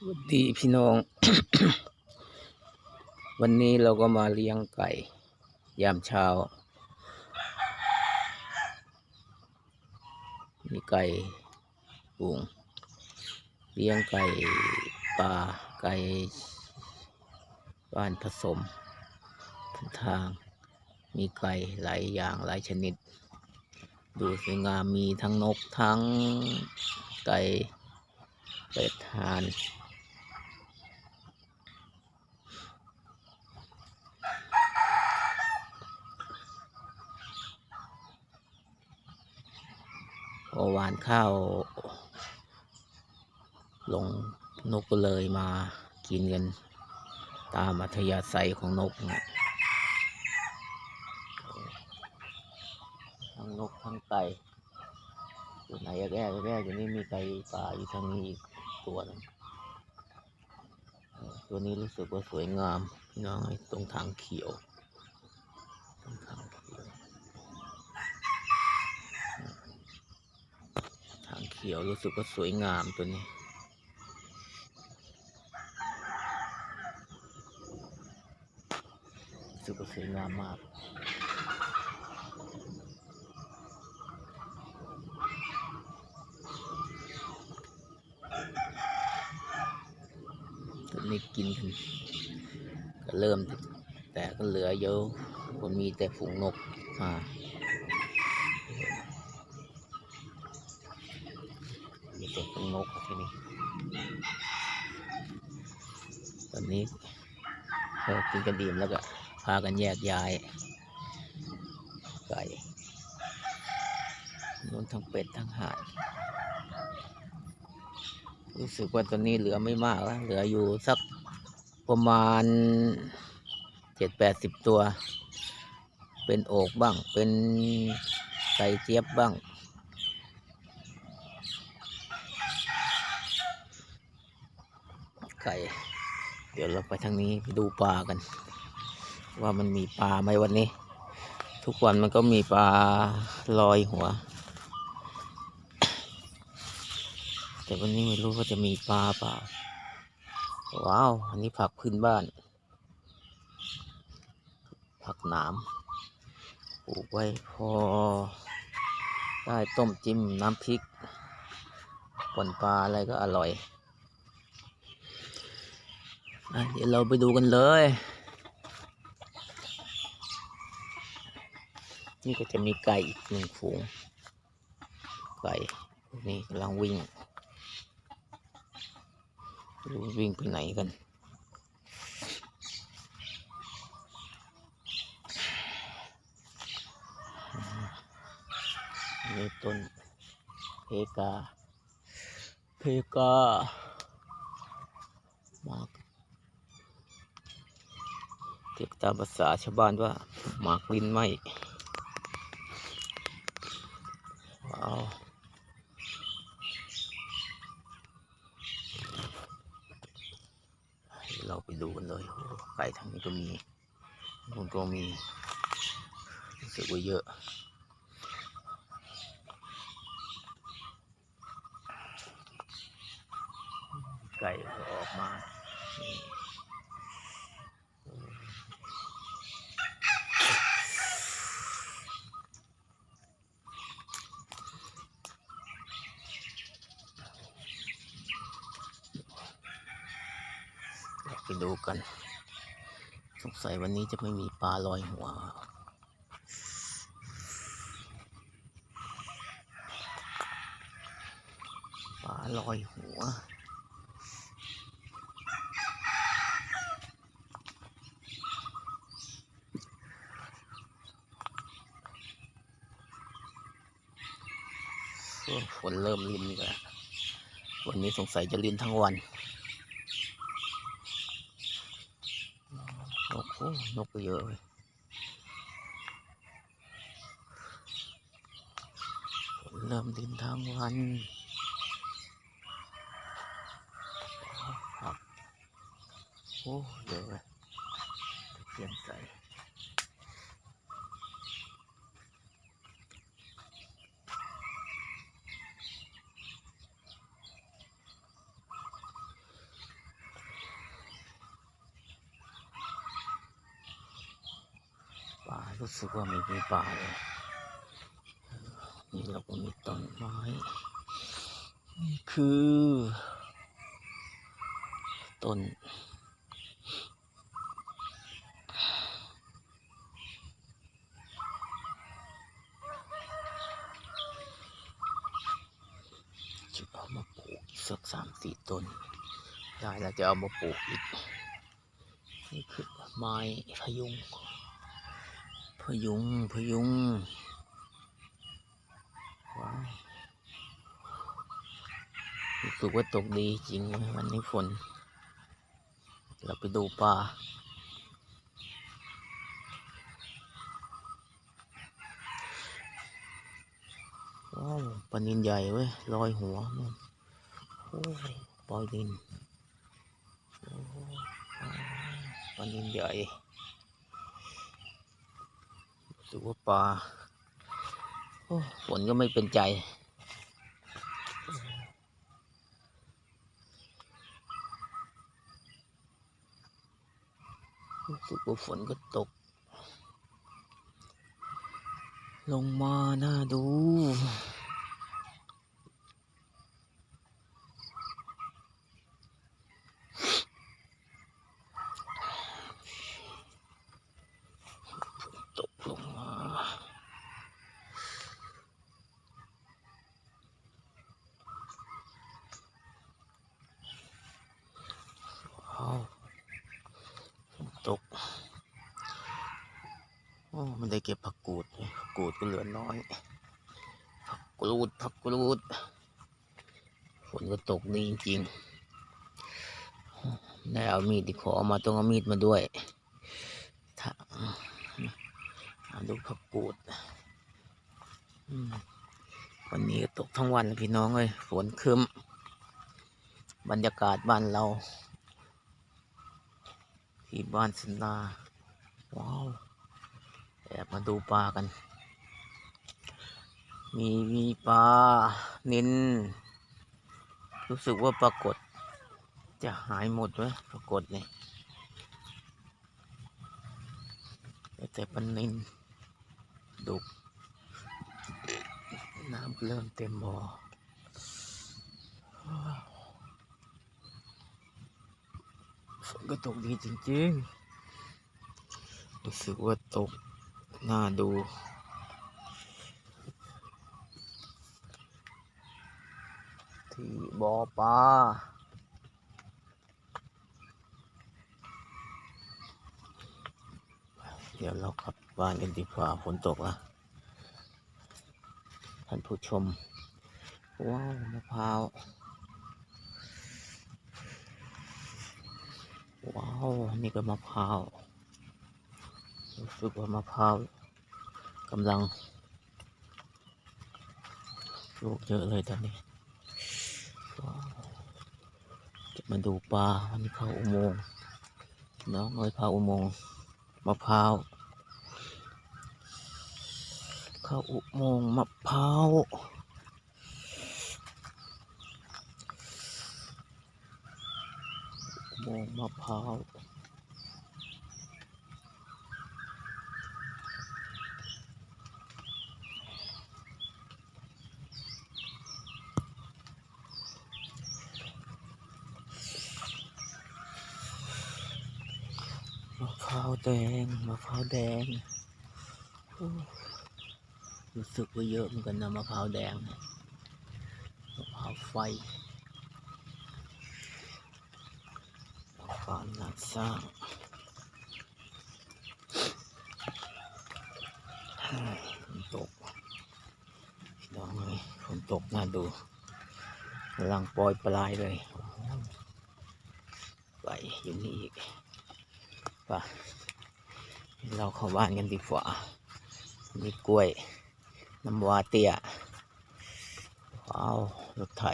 สวัสดีพี่น้อง วันนี้เราก็มาเลี้ยงไก่ ยามเช้า มีไก่ปุงเลี้ยงไก่ป่าไก่บ้านผสมทุกทาง มีไก่หลายอย่างหลายชนิด ดูสวยงามมีทั้งนกทั้งไก่เป็ดทาน พอหวานข้าวลงนกก็เลยมากินกันตามอัธยาศัยของนกนะทั้งนกทั้งไก่ตัวไหนแรกแรกอยู่นี่มีไก่ป่าอยู่ทางนี้อีกตัวนึงตัวนี้รู้สึกว่าสวยงามพี่น้องตรงทางเขียวตรงทางเขียว ทางเขียวรู้สึกว่าสวยงามตัวนี้ รู้สึกว่าสวยงามมากตัวนี้กินกันก็เริ่ม แต่ก็เหลือเยอะ คนมีแต่ฝูงนกมา มีแต่เป็ นกที่นี่ตอนนี้เรากินกันดีมแล้วก็พากันแยกย้ายไก่นู้นทั้งเป็ดทั้งห่านรู้สึกว่าตอนนี้เหลือไม่มากแล้วเหลืออยู่สักประมาณเจ็ดแปดสิบตัว เป็นโอกบ้าง เป็นไก่เจี๊ยบบ้าง ไก่ เดี๋ยวเราไปทางนี้ไปดูปลากัน ว่ามันมีปลาไหมวันนี้ ทุกวันมันก็มีปลาลอยหัว แต่วันนี้ไม่รู้ว่าจะมีปลาเปล่า ว้าว อันนี้ผักพื้นบ้าน ผักหนามปลูกไว้พอ ได้ต้มจิ้มน้ำพริกป่นปลาอะไรก็อร่อย เดี๋ยวเราไปดูกันเลย นี่ก็จะมีไก่อีกหนึ่งฝูง ไก่พวกนี้กำลังวิ่งรู้วิ่งไปไหนกัน นี่ต้นเพกา เพกา มาก เรียกตามภาษาชาวบ้านว่า หมากลิ้นไหมว้าวเดี๋ยวเราไปดูกันเลยโอ้ไก่ทางนี้ก็มีนู่นก็มีรู้สึกว่าเยอะไก่ออกมานี่เดี๋ยว ไปดูกัน สงสัยวันนี้จะไม่มีปลาลอยหัว ปลาลอยหัวฝนเริ่มรินกแล้ววันนี้สงสัยจะรินทั้งวัน นกโอ้นกก็เยอะเลยฝนเริ่มรินทั้งวันครับโอ้เยอะเลยตะเกียงใส รู้สึกว่าไม่มีป่าเลยนี่เราก็มีต้นไม้นี่คือต้นจะเอามาปลูกอีกสักสามสี่ต้น ได้แล้วจะเอามาปลูกอีก นี่คือไม้พยุง ยุงพยุงว้าวรู้สึกว่าตกดีจริงวันนี้ฝน เราไปดูปลาว้าวปลานินใหญ่เว้ยลอยหัวมันโอ้ยปล่อยดินโอ้ปลานินใหญ่ สึกว่าปลาฝนก็ไม่เป็นใจ รู้สึกว่าฝนก็ตก ลงมาน่าดู ตกลงมา ว้าวฝนตก โอ้มันได้เก็บผักกูดผักกูดก็เหลือน้อย ผักกรูดผักกรูด ฝนก็ตกดีจริงๆได้เอามีดที่ขอมาต้องเอามีดมาด้วยถ้าดูผักกูดวันนี้ตกทั้งวันพี่น้องเลยฝนครึ้มบรรยากาศบ้านเรา ที่บ้านสินลาว้าว แอบมาดูปลากัน มีมีปลานินรู้สึกว่าปรากฏ จะหายหมดไหมปรากฏเนี่ยแต่ปลานินดุกน้ำเริ่มเต็มบ่อฝนก็ตกดีจริงๆ รู้สึกว่าตก น่าดู ที่บ่อปลาเดี๋ยวเรากลับบ้านกันดีกว่าฝนตกแล้วท่านผู้ชม ว้าวมะพร้าว ว้าว นี่ก็มะพร้าว รู้สึกว่ามะพร้าวกำลังลูกเยอะเลยตอนนี้จะมาดูปลาวันนี้เข้าอุโมงค์น้องเอ้ยเข้าอุโมงค์มะพร้าวเข้าอุโมงค์มะพร้าวอุโมงค์มะพร้าว มะพ ร้าวแดงมะพร้าวแดง รู้สึกว่าเยอะเหมือนกันนะมะพร้าวแดงเนี่ยมะพร้าวไฟมะพร้าวหนักสร้างฝนตกพี่น้องเลยฝนตกน่าดูกำลังปล่อยปลายเลยโอ้โหไปอยู่นี่อีก ป่ะเราเข้าบ้านกันดีกว่ามีกล้วย น้ำวาเตียว้าวรถไถ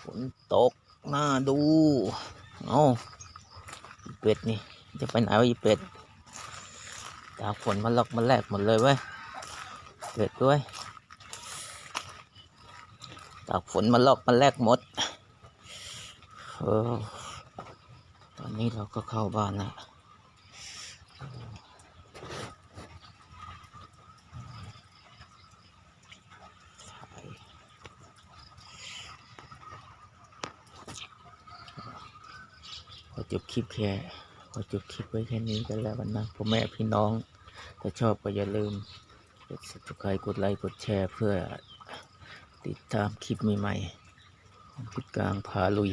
ฝนตกน่าดูเอาอีเป็ดนี่จะไปไหนวะอีเป็ดตากฝนมาลอกมาแลกหมดเลยเว้ยเป็ดด้วยตากฝนมาลอกมาแลกหมดเออ ตอนนี้เราก็เข้าบ้านแล้วขอจบคลิปแค่ขอจบคลิปไว้แค่นี้กันแล้วกันนะพ่อแม่พี่น้อง ถ้าชอบก็อย่าลืมกด subscribe กดไลค์กดแชร์เพื่อติดตามคลิปใหม่ๆคลิปกางพาลุย